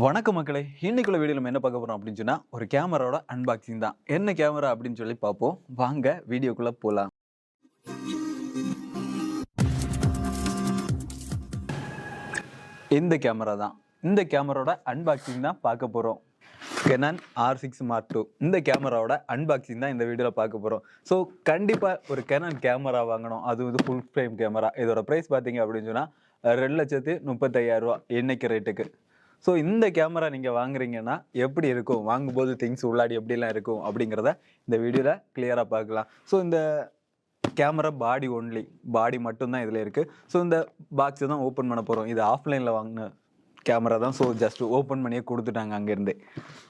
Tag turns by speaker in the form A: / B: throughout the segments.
A: வணக்கம் மக்களே. இன்னைக்குள்ள வீடியோ நம்ம என்ன பார்க்க போறோம் அப்படின்னு சொன்னால் ஒரு கேமராவோட அன்பாக்சிங் தான். என்ன கேமரா அப்படின்னு சொல்லி பார்ப்போம். வாங்க வீடியோக்குள்ள போகலாம் இந்த கேமரா தான். இந்த கேமராவோட அன்பாக்சிங் தான் பார்க்க போறோம். Canon R six Mark two இந்த கேமராவோட அன்பாக்சிங் தான் இந்த வீடியோவில் பார்க்க போகிறோம் ஸோ கண்டிப்பாக ஒரு கெனான் கேமரா வாங்கணும். அது வந்து ஃபுல் ஃப்ரேம் கேமரா. இதோட ப்ரைஸ் பார்த்தீங்க அப்படின்னு சொன்னால் ரெண்டு லட்சத்து முப்பத்தையாயிரரூவா ரூபா ரேட்டுக்கு ஸோ இந்த கேமரா நீங்கள் வாங்குறீங்கன்னா எப்படி இருக்கும்? வாங்கும்போது திங்ஸ் உள்ளாடி எப்படிலாம் இருக்கும்? அப்படிங்கிறத இந்த வீடியோவில் கிளியராக பார்க்கலாம். ஸோ இந்த கேமரா பாடி ஒன்லி பாடி மட்டும்தான் இதில் இருக்குது ஸோ இந்த பாக்ஸை தான் ஓப்பன் பண்ண போகிறோம் இது ஆஃப்லைனில் வாங்கின கேமரா தான். ஸோ ஜஸ்ட் ஓப்பன் பண்ணியே கொடுத்துட்டாங்க அங்கேருந்து.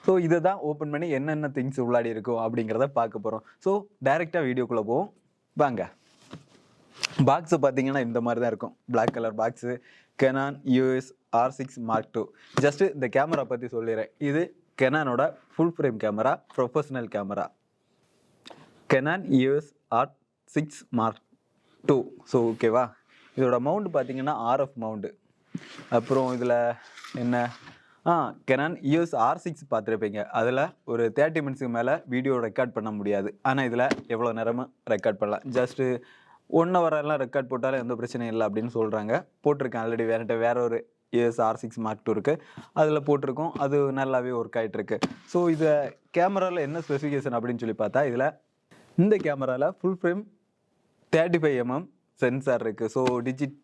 A: ஸோ இதை தான் ஓப்பன் பண்ணி என்னென்ன திங்ஸ் உள்ளாடி இருக்கும் அப்படிங்கிறத பார்க்க போகிறோம் ஸோ டைரெக்டாக வீடியோக்குள்ளே போவோம். வாங்க. பாக்ஸு பார்த்தீங்கன்னா இந்த மாதிரி தான் இருக்கும் black colour box Canon US R six Mark two just இந்த கேமரா பற்றி சொல்லிடுறேன் இது கெனானோட full frame camera professional camera Canon US R six Mark two so ஓகேவா இதோட மவுண்ட் பார்த்தீங்கன்னா ஆர்எஃப் மவுண்டு அப்புறம் இதில் என்ன? ஆ கெனான் யூஎஸ் ஆர் சிக்ஸ் பார்த்துருப்பீங்க அதில் ஒரு தேர்ட்டி மினிட்ஸுக்கு மேலே வீடியோ ரெக்கார்ட் பண்ண முடியாது. ஆனால் இதில் எவ்வளோ நேரமும் ரெக்கார்ட் பண்ணலாம். ஜஸ்ட்டு ஒன் ஹவரெல்லாம் ரெக்கார்ட் போட்டாலும் எந்த பிரச்சனையும் இல்லை அப்படின்னு சொல்கிறாங்க போட்டிருக்கேன் ஆல்ரெடி வேறட்ட வேற ஒரு ES R six Mark two இருக்குது அதில் போட்டிருக்கோம். அது நல்லாவே ஒர்க் ஆகிட்டுருக்கு ஸோ இதை கேமராவில் என்ன ஸ்பெசிஃபிகேஷன் அப்படின்னு சொல்லி பார்த்தா இதில் இந்த கேமராவில் full frame thirty five MM sensor இருக்குது ஸோ டிஜிட்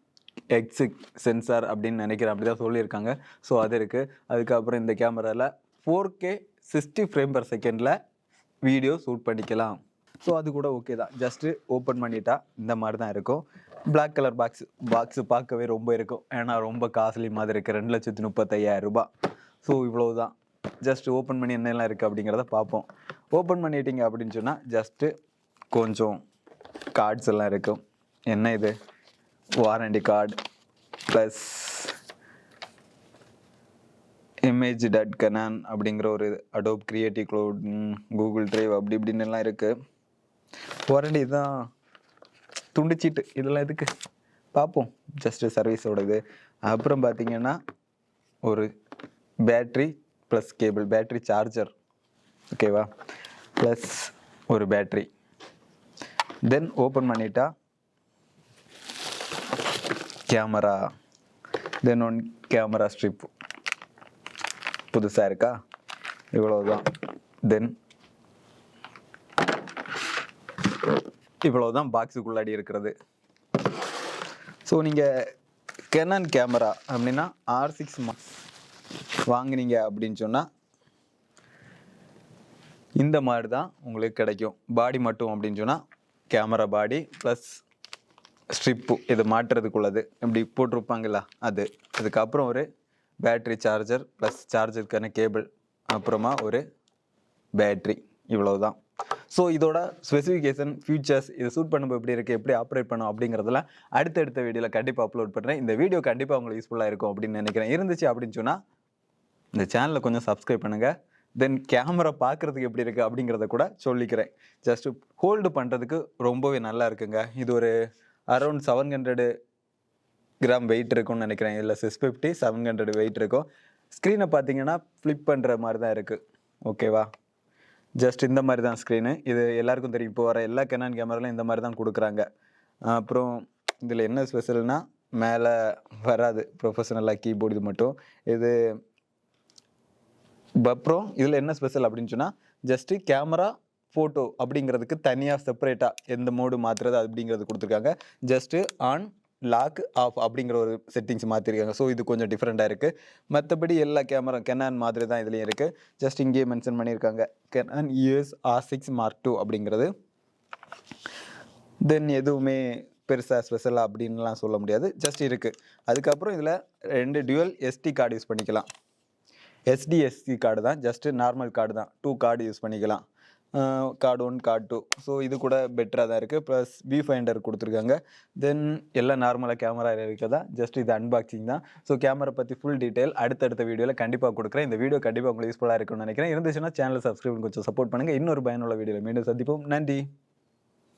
A: எக்ஸு சென்சார் அப்படின்னு நினைக்கிறேன். அப்படி தான் சொல்லியிருக்காங்க. ஸோ அது இருக்குது அதுக்கப்புறம் இந்த கேமராவில் four K sixty frame per செகண்டில் வீடியோ ஷூட் பண்ணிக்கலாம். ஸோ அது கூட ஓகே தான். ஜஸ்ட்டு ஓப்பன் பண்ணிட்டா இந்த மாதிரி தான் இருக்கும். பிளாக் கலர் பாக்ஸ் பாக்ஸு பார்க்கவே ரொம்ப இருக்கும். ஏன்னா ரொம்ப காஸ்ட்லி மாதிரி இருக்குது ரெண்டு லட்சத்து முப்பத்தையாயிரம் ரூபாய். ஸோ இவ்வளோ தான். ஜஸ்ட் ஓப்பன் பண்ணி என்னெல்லாம் இருக்குது அப்படிங்கிறத பார்ப்போம். ஓப்பன் பண்ணிட்டீங்க அப்படின்னு சொன்னால் ஜஸ்ட்டு கொஞ்சம் கார்ட்ஸ் எல்லாம் இருக்கும் என்ன இது? வாரண்டி கார்டு ப்ளஸ் இமேஜ் டட் கனான் அப்படிங்கிற ஒரு Adobe Creative Cloud Google Drive அப்படி இப்படின்னு எல்லாம் இருக்குது வாரண்டி தான் துண்டிச்சிட்டு இதெல்லாம் எதுக்கு? பார்ப்போம் ஜஸ்ட்டு சர்வீஸோட இது அப்புறம் பார்த்தீங்கன்னா ஒரு battery plus cable battery charger ஓகேவா ப்ளஸ் ஒரு பேட்ரி தென் ஓப்பன் பண்ணிட்டா camera then one camera strip புதுசாக இருக்கா? இவ்வளோதான் தென் இவ்வளவுதான் பாக்ஸுக்குள்ளாடி இருக்கிறது. ஸோ நீங்கள் கெனன் கேமரா அப்படின்னா ஆர் சிக்ஸ் வாங்கினீங்க அப்படின்னு சொன்னால் இந்த மாதிரி தான் உங்களுக்கு கிடைக்கும். பாடி மட்டும் அப்படின்னு சொன்னால் கேமரா பாடி ப்ளஸ் ஸ்ட்ரிப்பு இது மாட்டுறதுக்குள்ளது இப்படி போட்டிருப்பாங்களா அது. அதுக்கப்புறம் ஒரு பேட்ரி சார்ஜர் ப்ளஸ் சார்ஜருக்கான கேபிள் அப்புறமா ஒரு பேட்ரி இவ்வளவுதான். ஸோ இதோட ஸ்பெசிஃபிகேஷன் ஃபியூச்சர்ஸ் இது சூட் பண்ணும்போது எப்படி இருக்குது எப்படி ஆப்ரேட் பண்ணும் அப்படிங்கிறதெல்லாம் அடுத்தடுத்த வீடியோவில் கண்டிப்பாக அப்லோட் பண்ணுறேன் இந்த வீடியோ கண்டிப்பாக உங்களுக்கு யூஸ்ஃபுல்லாக இருக்கும் அப்படின்னு நினைக்கிறேன். இருந்துச்சு அப்படின்னு சொன்னால் இந்த சேனலை கொஞ்சம் சப்ஸ்கிரைப் பண்ணுங்கள் தென் கேமரா பார்க்குறதுக்கு எப்படி இருக்குது அப்படிங்கிறத கூட சொல்லிக்கிறேன். ஜஸ்ட் ஹோல்டு பண்ணுறதுக்கு ரொம்பவே நல்லா இருக்குங்க. இது ஒரு around seven hundred gram weight இருக்கும்னு நினைக்கிறேன். இதில் six fifty seven hundred weight இருக்கும். ஸ்க்ரீனை பார்த்தீங்கன்னா ஃப்ளிப் பண்ணுற மாதிரி தான் இருக்குது ஓகேவா ஜஸ்ட் இந்த மாதிரி தான் ஸ்க்ரீனு இது எல்லாருக்கும் தெரியும். இப்போ வர எல்லா கெனான் கேமராலையும் இந்த மாதிரி தான் கொடுக்குறாங்க. அப்புறம் இதில் என்ன ஸ்பெஷல்னால் மேலே வராது. ப்ரொஃபஷனலாக கீபோர்டு இது மட்டும். இது அப்புறம் இதில் என்ன ஸ்பெஷல் அப்படின்னு சொன்னால் ஜஸ்ட்டு கேமரா ஃபோட்டோ அப்படிங்கிறதுக்கு தனியாக செப்பரேட்டாக எந்த மோடு மாற்றுறது அப்படிங்கிறது கொடுத்துருக்காங்க. ஜஸ்ட்டு ஆன் லாக் ஆஃப் அப்படிங்கிற ஒரு செட்டிங்ஸ் மாற்றிருக்காங்க ஸோ இது கொஞ்சம் டிஃப்ரெண்ட்டாக இருக்குது மற்றபடி எல்லா கேமரா கெனான் மாதிரி தான் இதுலேயும் இருக்குது ஜஸ்ட் இங்கேயே மென்ஷன் பண்ணியிருக்காங்க. Canon US R six Mark two அப்படிங்கிறது. தென் எதுவுமே பெருசாக ஸ்பெஷலாக அப்படின்லாம் சொல்ல முடியாது. ஜஸ்ட் இருக்குது அதுக்கப்புறம் இதில் ரெண்டு டியூவல் எஸ்டி கார்டு யூஸ் பண்ணிக்கலாம். எஸ்டிஎஸ்சி கார்டு தான். ஜஸ்ட்டு நார்மல் கார்டு தான். டூ கார்டு யூஸ் பண்ணிக்கலாம். Card one card two. So இது கூட பெட்டராக தான் இருக்குது ப்ளஸ் வி ஃபைண்டர் கொடுத்துருக்காங்க. தென் எல்லாம் நார்மலாக கேமரா இருக்கதா ஜஸ்ட் இது அன்பாக்சிங் தான். ஸோ கேமரா பற்றி ஃபுல் டீட்டெயில் அடுத்தடுத்த வீடியோவில் கண்டிப்பாக கொடுக்குறேன். இந்த வீடியோ கண்டிப்பாக உங்களுக்கு யூஸ்ஃபுல்லாக இருக்கும்னு நினைக்கிறேன். இருந்துச்சுன்னா சேனல் சப்ஸ்கிரைப் கொஞ்சம் சப்போர்ட் பண்ணுங்கள் இன்னொரு பயனுள்ள வீடியோவில் மீண்டும் சந்திப்போம். நன்றி.